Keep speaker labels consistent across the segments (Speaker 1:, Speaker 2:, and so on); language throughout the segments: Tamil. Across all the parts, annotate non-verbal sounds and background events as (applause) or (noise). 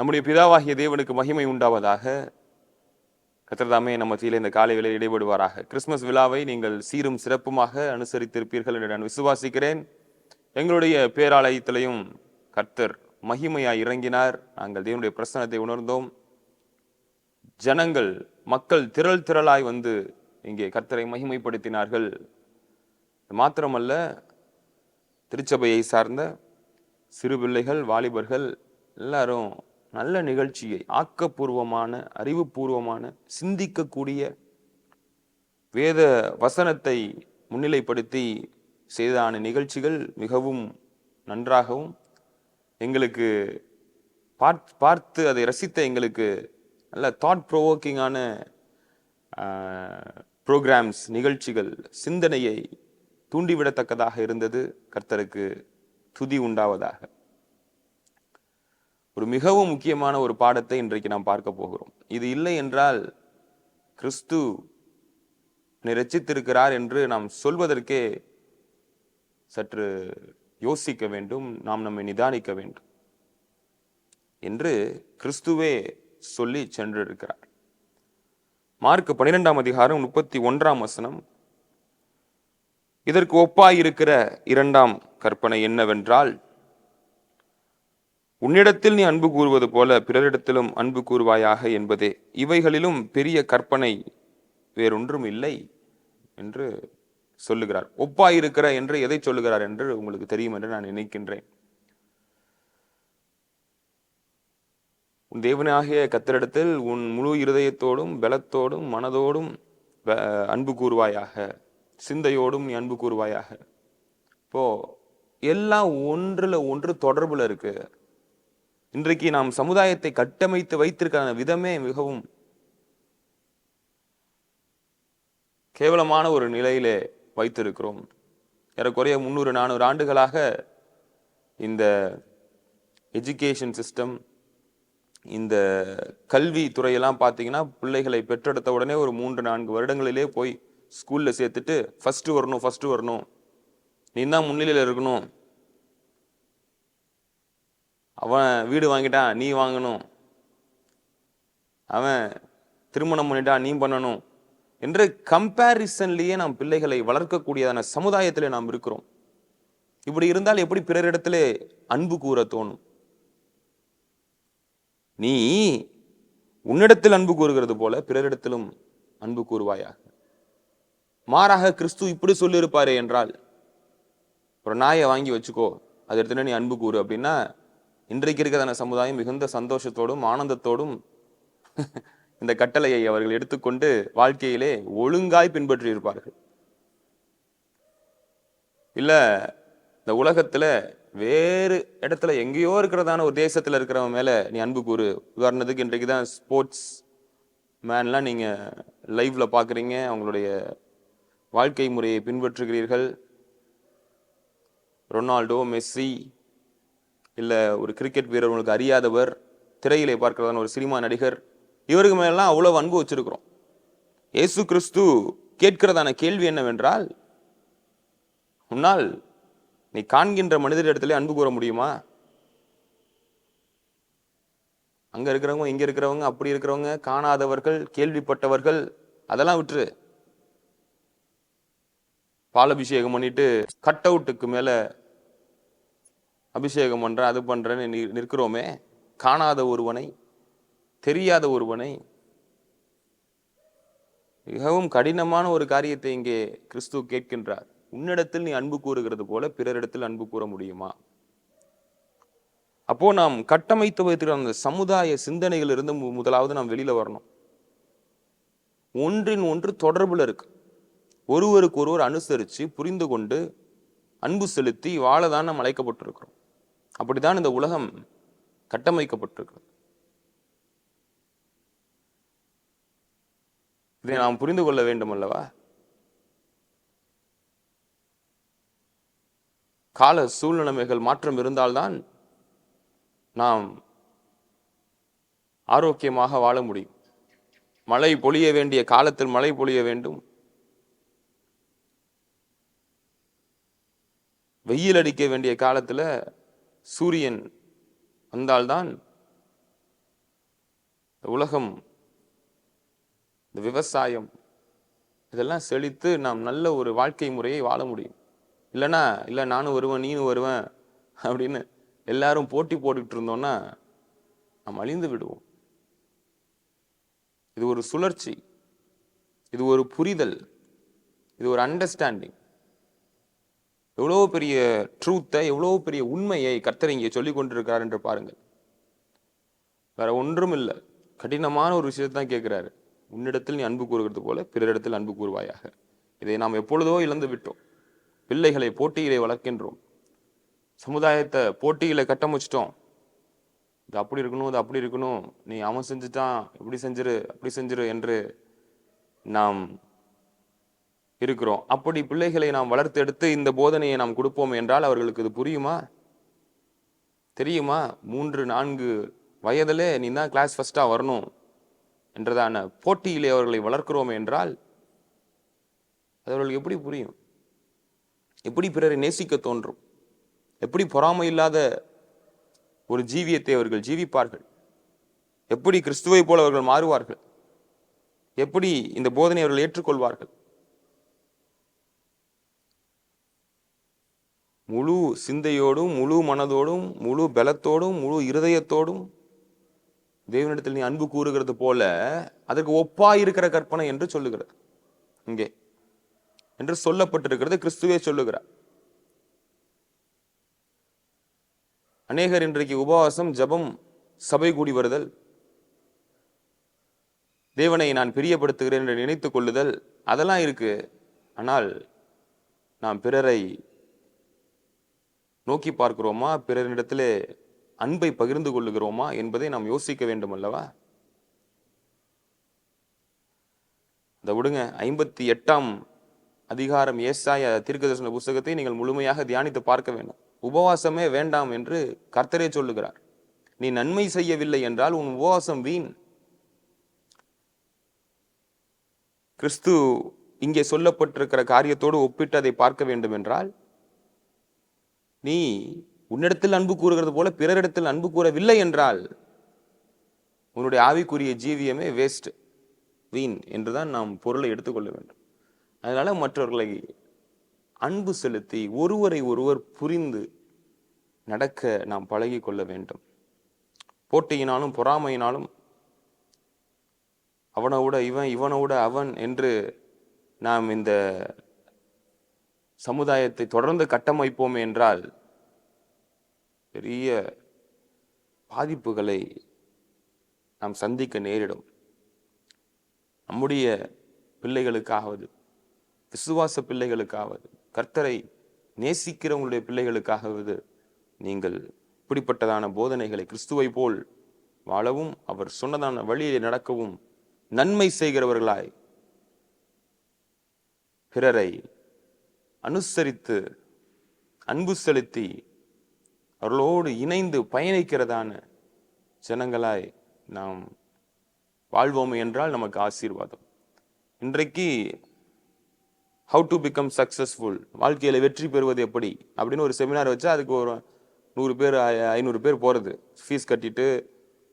Speaker 1: நம்முடைய பிதாவாகிய தேவனுக்கு மகிமை உண்டாவதாக. கத்திரதாமே நம்ம தீல இந்த காலை வேளையில் இடைபடுவாராக. கிறிஸ்மஸ் விழாவை நீங்கள் சீரும் சிறப்புமாக அனுசரித்திருப்பீர்கள் என்று நான் விசுவாசிக்கிறேன். எங்களுடைய பேராலயத்திலையும் கர்த்தர் மகிமையாய் இறங்கினார். நாங்கள் தேவனுடைய பிரசனத்தை உணர்ந்தோம். ஜனங்கள் மக்கள் திரள் திரளாய் வந்து இங்கே கர்த்தரை மகிமைப்படுத்தினார்கள். மாத்திரமல்ல திருச்சபையை சார்ந்த சிறு பிள்ளைகள் வாலிபர்கள் எல்லாரும் நல்ல நிகழ்ச்சியை ஆக்கப்பூர்வமான அறிவுபூர்வமான சிந்திக்கக்கூடிய வேத வசனத்தை முன்னிலைப்படுத்தி செய்தான நிகழ்ச்சிகள் மிகவும் நன்றாகவும் எங்களுக்கு பார்த்து பார்த்து அதை ரசித்த எங்களுக்கு நல்ல தாட் ப்ரோவோக்கிங்கான ப்ரோக்ராம்ஸ் நிகழ்ச்சிகள் சிந்தனையை தூண்டிவிடத்தக்கதாக இருந்தது. கர்த்தருக்கு துதி உண்டாவதாக. ஒரு மிகவும் முக்கியமான ஒரு பாடத்தை இன்றைக்கு நாம் பார்க்க போகிறோம். இது இல்லை என்றால் கிறிஸ்து ரச்சித்திருக்கிறார் என்று நாம் சொல்வதற்கே சற்று யோசிக்க வேண்டும் நாம் நம்மை நிதானிக்க வேண்டும் என்று கிறிஸ்துவே சொல்லி சென்றிருக்கிறார். மார்க் பன்னிரெண்டாம் அதிகாரம் முப்பத்தி ஒன்றாம் வசனம். இதற்கு ஒப்பாயிருக்கிற இரண்டாம் கற்பனை என்னவென்றால் உன்னிடத்தில் நீ அன்பு கூறுவது போல பிறரிடத்திலும் அன்பு கூறுவாயாக என்பதே. இவைகளிலும் பெரிய கற்பனை வேறொன்றும் இல்லை என்று சொல்லுகிறார். ஒப்பாயிருக்கிற என்று எதை சொல்லுகிறார் என்று உங்களுக்கு தெரியும் என்று நான் நினைக்கின்றேன். உன் தேவனாகிய கத்தரிடத்தில் உன் முழு இருதயத்தோடும் பலத்தோடும் மனதோடும் அன்பு கூறுவாயாக. சிந்தையோடும் நீ அன்பு கூறுவாயாக. இப்போ எல்லாம் ஒன்றுல ஒன்று தொடர்புல இருக்கு. இன்றைக்கு நாம் சமுதாயத்தை கட்டமைத்து வைத்திருக்கிற விதமே மிகவும் கேவலமான ஒரு நிலையிலே வைத்திருக்கிறோம். ஏறக்குறைய முந்நூறு நானூறு ஆண்டுகளாக இந்த எஜுகேஷன் சிஸ்டம் இந்த கல்வி துறையெல்லாம் பார்த்தீங்கன்னா பிள்ளைகளை பெற்றெடுத்த உடனே ஒரு மூன்று நான்கு வருடங்களிலே போய் ஸ்கூலில் சேர்த்துட்டு ஃபஸ்ட்டு வரணும் ஃபஸ்ட்டு வரணும். நீ தான் முன்னிலையில் இருக்கணும். அவன் வீடு வாங்கிட்டான் நீ வாங்கணும். அவன் திருமணம் பண்ணிட்டான் நீ பண்ணணும். என்று கம்பேரிசன்லேயே நாம் பிள்ளைகளை வளர்க்கக்கூடியதான சமுதாயத்தில் நாம் இருக்கிறோம். இப்படி இருந்தால் எப்படி பிறரிடத்திலே அன்பு கூற தோணும்? நீ உன்னிடத்தில் அன்பு கூறுகிறது போல பிறரிடத்திலும் அன்பு கூறுவாயாக. மாறாக கிறிஸ்து இப்படி சொல்லியிருப்பாரே என்றால் ஒரு நாயை வாங்கி வச்சுக்கோ அதை எடுத்துட்டு நீ அன்பு கூறு அப்படின்னா இன்றைக்கு இருக்கிறதான சமுதாயம் மிகுந்த சந்தோஷத்தோடும் ஆனந்தத்தோடும் (laughs) இந்த கட்டளையை அவர்கள் எடுத்துக்கொண்டு வாழ்க்கையிலே ஒழுங்காய் பின்பற்றி இருப்பார்கள் இல்ல இந்த உலகத்துல வேறு இடத்துல எங்கேயோ இருக்கிறதான ஒரு தேசத்துல இருக்கிறவன் மேல நீ அன்பு கூறு. உதாரணத்துக்கு இன்றைக்கு தான் ஸ்போர்ட்ஸ் மேன்லாம் நீங்க லைவ்ல பாக்குறீங்க. அவங்களுடைய வாழ்க்கை முறையை பின்பற்றுகிறீர்கள். ரொனால்டோ மெஸ்ஸி இல்லை ஒரு கிரிக்கெட் வீரர் உங்களுக்கு அறியாதவர் திரையிலே பார்க்கிறதான ஒரு சினிமா நடிகர் இவருக்கு மேலாம் அவ்வளோ அன்பு வச்சிருக்கிறோம். இயேசு கிறிஸ்து கேட்கிறதான கேள்வி என்னவென்றால் உன்னால் நீ காண்கின்ற மனிதரிடத்திலே அன்பு கூற முடியுமா? அங்கே இருக்கிறவங்க இங்கே இருக்கிறவங்க அப்படி இருக்கிறவங்க காணாதவர்கள் கேள்விப்பட்டவர்கள் அதெல்லாம் விட்டுரு. பாலபிஷேகம் பண்ணிட்டு கட் அவுட்டுக்கு மேலே அபிஷேகம் பண்ணுறேன் அது பண்ணுறேன்னு நி- நிற்கிறோமே. காணாத ஒருவனை தெரியாத ஒருவனை மிகவும் கடினமான ஒரு காரியத்தை இங்கே கிறிஸ்து கேட்கின்றார். உன்னிடத்தில் நீ அன்பு கூறுகிறது போல பிறரிடத்தில் அன்பு கூற முடியுமா? அப்போ நாம் கட்டமைத்து வைத்திருக்கிற அந்த சமுதாய சிந்தனைகளிலிருந்து மு- முதலாவது நாம் வெளியில வரணும். ஒன்றின் ஒன்று தொடர்புல இருக்கு. ஒருவருக்கு ஒருவர் அனுசரித்து புரிந்து கொண்டு அன்பு செலுத்தி வாழதான் நாம் அழைக்கப்பட்டிருக்கிறோம். அப்படித்தான் இந்த உலகம் கட்டமைக்கப்பட்டிருக்கிறது. இதை நாம் புரிந்து கொள்ள வேண்டும் அல்லவா கால சூழ்நிலைமைகள் மாற்றம் இருந்தால்தான் நாம் ஆரோக்கியமாக வாழ முடியும். மழை பொழிய வேண்டிய காலத்தில் மழை பொழிய வேண்டும். வெயில் அடிக்க வேண்டிய காலத்தில் சூரியன் வந்தால்தான் இந்த உலகம் இந்த விவசாயம் இதெல்லாம் செழித்து நாம் நல்ல ஒரு வாழ்க்கை முறையை வாழ முடியும். இல்லைன்னா இல்லை நானும் வருவேன் நீனும் வருவேன் அப்படின்னு எல்லாரும் போட்டி போட்டுக்கிட்டு இருந்தோம்னா நாம் அழிந்து விடுவோம். இது ஒரு சுழற்சி இது ஒரு புரிதல் இது ஒரு அண்டர்ஸ்டாண்டிங் எவ்வளோ பெரிய ட்ரூத்தை எவ்வளோ பெரிய உண்மையை கர்த்தர் இங்கே சொல்லி கொண்டிருக்கிறார் என்று பாருங்கள். வேற ஒன்றும் இல்லை. கடினமான ஒரு விஷயத்தை தான் கேட்குறாரு. உன்னிடத்தில் நீ அன்பு கூறுகிறது போல பிறரிடத்தில் அன்பு கூறுவாயாக. இதை நாம் எப்பொழுதோ இழந்து விட்டோம். பிள்ளைகளை போட்டியிலே வளர்க்கின்றோம். சமுதாயத்தை போட்டியில் கட்டமைச்சிட்டோம் இது அப்படி இருக்கணும் இது அப்படி இருக்கணும். நீ அவன் செஞ்சுட்டான் இப்படி செஞ்சிரு அப்படி செஞ்சிரு என்று நாம் இருக்கிறோம். அப்படி பிள்ளைகளை நாம் வளர்த்தெடுத்து இந்த போதனையை நாம் கொடுப்போம் என்றால் அவர்களுக்கு இது புரியுமா? தெரியுமா? மூன்று நான்கு வயதிலே நீ தான் கிளாஸ் ஃபஸ்ட்டாக வரணும் என்றதான போட்டியிலே அவர்களை வளர்க்கிறோம் என்றால் அது அவர்களுக்கு எப்படி புரியும்? எப்படி பிறரை நேசிக்க தோன்றும்? எப்படி பொறாமை இல்லாத ஒரு ஜீவியத்தை அவர்கள் ஜீவிப்பார்கள்? எப்படி கிறிஸ்துவை போல அவர்கள் மாறுவார்கள்? எப்படி இந்த போதனை அவர்கள் ஏற்றுக்கொள்வார்கள்? முழு சிந்தையோடும் முழு மனதோடும் முழு பலத்தோடும் முழு இருதயத்தோடும் தேவனிடத்தில் நீ அன்பு கூறுகிறது போல அதற்கு ஒப்பா இருக்கிற கற்பனை என்று சொல்லுகிறது. இங்கே. என்று சொல்லப்பட்டிருக்கிறது கிறிஸ்துவே சொல்லுகிறார். அநேகர் இன்றைக்கு உபவாசம் ஜெபம் சபை கூடி வருதல் தேவனை நான் பிரியப்படுத்துகிறேன் என்று நினைத்து கொள்ளுதல் அதெல்லாம் இருக்கு. ஆனால் நாம் பிறரை நோக்கி பார்க்கிறோமா? பிறரிடத்தில் அன்பை பகிர்ந்து கொள்ளுகிறோமா? என்பதை நாம் யோசிக்க வேண்டும் அல்லவா? அதை விடுங்க. ஐம்பத்தி எட்டாம் அதிகாரம் ஏசாய தீர்க்கதர்சன புஸ்தகத்தை நீங்கள் முழுமையாக தியானித்து பார்க்க வேண்டும். உபவாசமே வேண்டாம் என்று கர்த்தரே சொல்லுகிறார். நீ நன்மை செய்யவில்லை என்றால் உன் உபவாசம் வீண். கிறிஸ்து இங்கே சொல்லப்பட்டிருக்கிற காரியத்தோடு ஒப்பிட்டு அதை பார்க்க வேண்டும் என்றால் நீ உன்னிடத்தில் அன்பு கூறுகிறது போல பிறரிடத்தில் அன்பு கூறவில்லை என்றால் உன்னுடைய ஆவிக்குரிய ஜீவியமே வேஸ்ட் வீண் என்றுதான் நாம் பொருளை எடுத்துக்கொள்ள வேண்டும். அதனால மற்றவர்களை அன்பு செலுத்தி ஒருவரை ஒருவர் புரிந்து நடக்க நாம் பழகி கொள்ள வேண்டும். போட்டியினாலும் பொறாமையினாலும் அவனோட இவன் இவனோட அவன் என்று நாம் இந்த சமுதாயத்தை தொடர்ந்து கட்டமைப்போம் என்றால் பெரிய பாதிப்புகளை நாம் சந்திக்க நேரிடும். நம்முடைய பிள்ளைகளுக்காவது விசுவாச பிள்ளைகளுக்காவது கர்த்தரை நேசிக்கிறவங்களுடைய பிள்ளைகளுக்காகவது நீங்கள் இப்படிப்பட்டதான போதனைகளை கிறிஸ்துவை போல் வாழவும் அவர் சொன்னதான வழியில் நடக்கவும் நன்மை செய்கிறவர்களாய் பிறரை அனுசரித்து அன்பு செலுத்தி அவர்களோடு இணைந்து பயணிக்கிறதான ஜனங்களாய் நாம் வாழ்வோம் என்றால் நமக்கு ஆசீர்வாதம். இன்றைக்கு ஹவு டு பிகம் சக்சஸ்ஃபுல் வாழ்க்கையில் வெற்றி பெறுவது எப்படி அப்படின்னு ஒரு செமினார் வச்சா அதுக்கு ஒரு நூறு பேர் ஐ- ஐநூறு பேர் போகிறது ஃபீஸ் கட்டிட்டு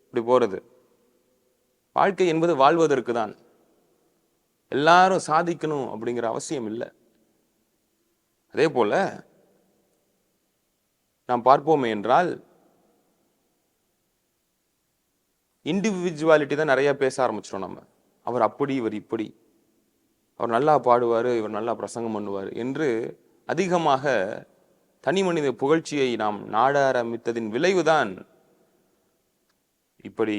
Speaker 1: இப்படி போகிறது வாழ்க்கை என்பது வாழ்வதற்கு தான் எல்லாரும் சாதிக்கணும் அப்படிங்கிற அவசியம் இல்லை. அதே போல் நாம் பார்ப்போமே என்றால் இண்டிவிஜுவாலிட்டி தான் நிறையா பேச ஆரம்பிச்சிட்டோம் நம்ம. அவர் அப்படி இவர் இப்படி. அவர் நல்லா பாடுவார் இவர் நல்லா பிரசங்கம் பண்ணுவார் என்று அதிகமாக தனி மனித புகழ்ச்சியை நாம் நாட ஆரம்பித்ததின் விளைவுதான் இப்படி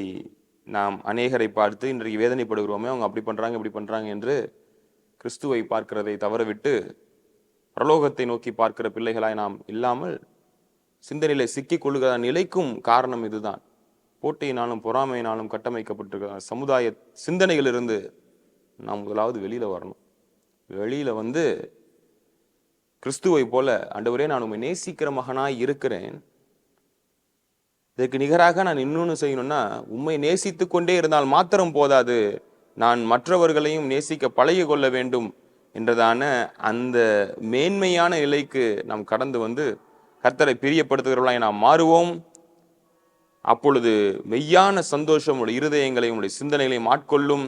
Speaker 1: நாம் அநேகரை பார்த்து இன்றைக்கு வேதனைப்படுகிறோமே அவங்க அப்படி பண்ணுறாங்க இப்படி பண்ணுறாங்க என்று கிறிஸ்துவை பார்க்கிறதை தவறவிட்டு பிரலோகத்தை நோக்கி பார்க்கிற பிள்ளைகளாய் நாம் இல்லாமல் சிந்தனையில சிக்கிக் கொள்கிற நிலைக்கும் காரணம் இதுதான். போட்டியினாலும் பொறாமையினாலும் கட்டமைக்கப்பட்டிருக்கிற சமுதாய சிந்தனைகளிலிருந்து நாம் முதலாவது வெளியில் வரணும். வெளியில் வந்து கிறிஸ்துவை போல அண்டவரே நான் உண்மை நேசிக்கிற மகனாய் இருக்கிறேன். இதற்கு நிகராக நான் இன்னொன்று செய்யணும்னா உண்மை நேசித்து கொண்டே இருந்தால் மாத்திரம் போதாது. நான் மற்றவர்களையும் நேசிக்க பழகி கொள்ள வேண்டும். என்றதான அந்த மேன்மையான நிலைக்கு நாம் கடந்து வந்து கர்த்தரை பிரியப்படுத்துகிறவர்களாய் நாம் மாறுவோம். அப்பொழுது மெய்யான சந்தோஷம் உடைய இருதயங்களையும் உடைய சிந்தனைகளையும் ஆட்கொள்ளும்.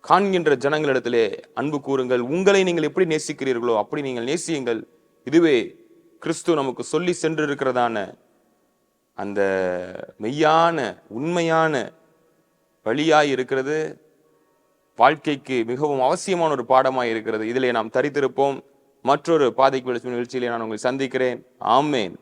Speaker 1: காண்கின்ற ஜனங்களிடத்திலே அன்பு கூறுங்கள். உங்களை நீங்கள் எப்படி நேசிக்கிறீர்களோ அப்படி நீங்கள் நேசியுங்கள். இதுவே கிறிஸ்து நமக்கு சொல்லி சென்றிருக்கிறதான அந்த மெய்யான உண்மையான வழியாய் இருக்கிறது. வாழ்க்கைக்கு மிகவும் அவசியமான ஒரு பாடமாக இருக்கிறது. இதிலே நாம் தரித்திருப்போம். மற்றொரு பாதைக்கு வெளிச்சம் நிகழ்ச்சியிலே நான் உங்களை சந்திக்கிறேன். ஆமேன்.